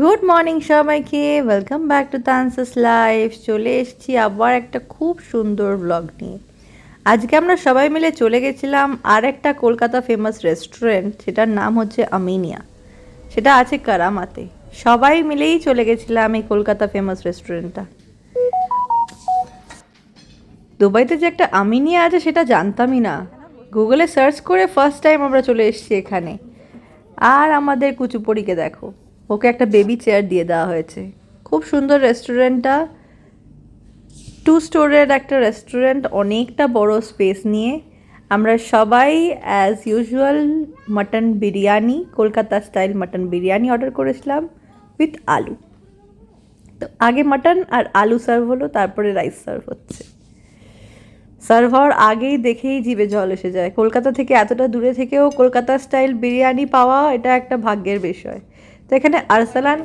Good morning সবাইকে। Welcome back to তানসাস life চলে এসেছি আবার একটা খুব সুন্দর ব্লগ নিয়ে। আজকে আমরা সবাই মিলে চলে গেছিলাম আর একটা কলকাতা ফেমাস রেস্টুরেন্ট সেটার নাম হচ্ছে আমিনিয়া সেটা আছে কারামাতে সবাই মিলেই চলে গেছিলাম এই কলকাতা ফেমাস রেস্টুরেন্টটা দুবাইতে যে একটা আমিনিয়া আছে, সেটা জানতামই না। গুগলে সার্চ করে ফার্স্ট টাইম আমরা চলে এসেছি এখানে। আর আমাদের কুচুপড়িকে দেখো। ওকে একটা বেবি চেয়ার দিয়ে দেওয়া হয়েছে। খুব সুন্দর রেস্টুরেন্টটা টু স্টোরের একটা রেস্টুরেন্ট অনেকটা বড় স্পেস নিয়ে। আমরা সবাই as usual mutton biryani Kolkata style mutton biryani order করেছিলাম উইথ আলু। তো আগে মাটন আর আলু সার্ভ হলো, তারপরে রাইস সার্ভ হচ্ছে। সার্ভ হওয়ার আগেই দেখেই জিভে জল এসে যায়। কলকাতা থেকে এতটা দূরে থেকেও কলকাতা স্টাইল বিরিয়ানি পাওয়া, এটা একটা ভাগ্যের বিষয়। তো এখানে আরসালান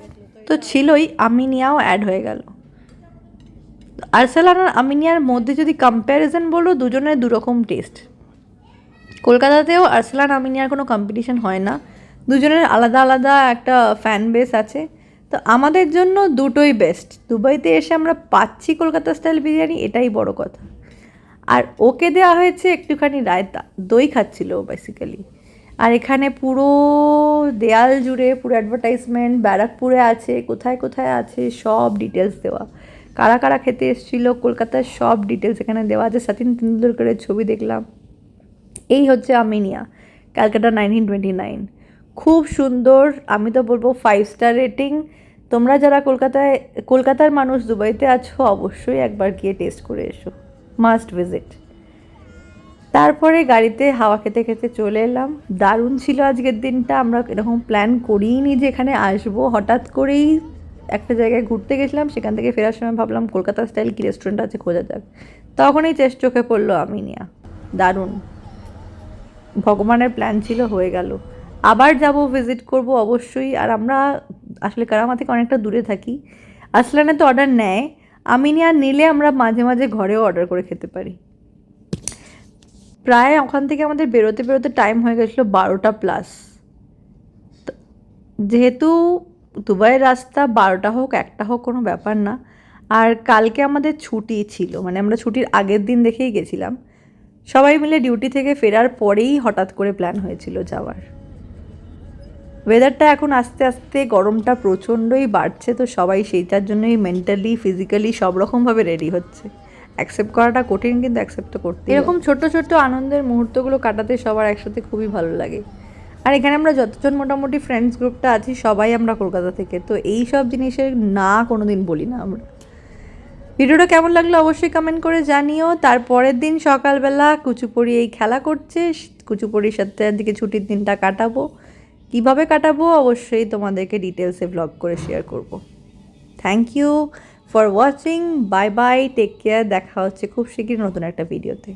তো ছিলই, আমিনিয়াও অ্যাড হয়ে গেল। আরসালান আর আমিনিয়ার মধ্যে যদি কম্প্যারিজন বলো, দুজনের দুরকম টেস্ট কলকাতাতেও আরসালান, আমিনিয়ার কোনো কম্পিটিশন হয় না। দুজনের আলাদা আলাদা একটা ফ্যান বেস আছে। তো আমাদের জন্য দুটোই বেস্ট দুবাইতে এসে আমরা পাচ্ছি কলকাতা স্টাইল বিরিয়ানি, এটাই বড় কথা। আর ওকে দেওয়া হয়েছে একটুখানি রায়তা। দই খাচ্ছিল বেসিক্যালি আর এখানে পুরো দেয়াল জুড়ে পুরো অ্যাডভার্টাইজমেন্ট ব্যারাকপুরে আছে, কোথায় কোথায় আছে, সব ডিটেলস দেওয়া। কারা কারা খেতে এসেছিল, কলকাতার সব ডিটেলস এখানে দেওয়া আছে। সচিন তেন্ডুলকরের ছবি দেখলাম। এই হচ্ছে Aminia, Calcutta nineteen twenty nine খুব সুন্দর, আমি তো বলব ফাইভ স্টার রেটিং তোমরা যারা কলকাতায়, কলকাতার মানুষ দুবাইতে আছো, অবশ্যই একবার গিয়ে টেস্ট করে এসো। মাস্ট ভিজিট তারপরে গাড়িতে হাওয়া খেতে খেতে চলে এলাম। দারুণ ছিল আজকের দিনটা। আমরা এরকম প্ল্যান করিনি যে এখানে আসব। হঠাৎ করেই একটা জায়গায় ঘুরতে গেছিলাম। সেখান থেকে ফেরার সময় ভাবলাম কলকাতা স্টাইল কি রেস্টুরেন্ট আছে খোঁজা যাক। তখনই চেষ্ট চোখে পড়ল আমিনিয়া। দারুণ। ভগবানের প্ল্যান ছিল, হয়ে গেল। আবার যাব ভিজিট করব অবশ্যই। আর আমরা আসলে কারামা থেকে অনেকটা দূরে থাকি। আসলানে তো অর্ডার নেয়। আমিনিয়া নিলে আমরা মাঝে মাঝে ঘরেও অর্ডার করে খেতে পারি। প্রায় ওখান থেকে আমাদের বেরোতে বেরোতে টাইম হয়ে গেছিল বারোটা প্লাস যেহেতু দুবাইয়ের রাস্তা বারোটা হোক, একটা হোক কোনো ব্যাপার না। আর কালকে আমাদের ছুটি ছিল মানে আমরা ছুটির আগের দিন দেখেই গেছিলাম। সবাই মিলে ডিউটি থেকে ফেরার পরেই হঠাৎ করে প্ল্যান হয়েছিল যাওয়ার। ওয়েদারটা এখন আস্তে আস্তে গরমটা প্রচণ্ডই বাড়ছে, তো সবাই সেইটার জন্যই মেন্টালি ফিজিক্যালি সব রকমভাবে রেডি হচ্ছে। অ্যাকসেপ্ট করাটা কঠিন কিন্তু অ্যাকসেপ্ট তো করতে এরকম ছোট ছোট আনন্দের মুহূর্তগুলো কাটাতে সবার একসাথে খুবই ভালো লাগে। আর এখানে আমরা যতজন মোটামুটি ফ্রেন্ডস গ্রুপটা আছি সবাই আমরা কলকাতা থেকে। তো এই সব জিনিসের না কোনো দিন বলি না আমরা। ভিডিওটা কেমন লাগল অবশ্যই কমেন্ট করে জানিও। তারপরের দিন সকালবেলা কুচুপড়ি এই খেলা করছে। কুচুপড়ির সাথে দিকে ছুটির দিনটা কাটাবো। কীভাবে কাটাবো অবশ্যই তোমাদেরকে ডিটেলসে ব্লগ করে শেয়ার করব। Thank you for watching bye bye take care দেখা হচ্ছে খুব শীঘ্রই নতুন একটা ভিডিওতে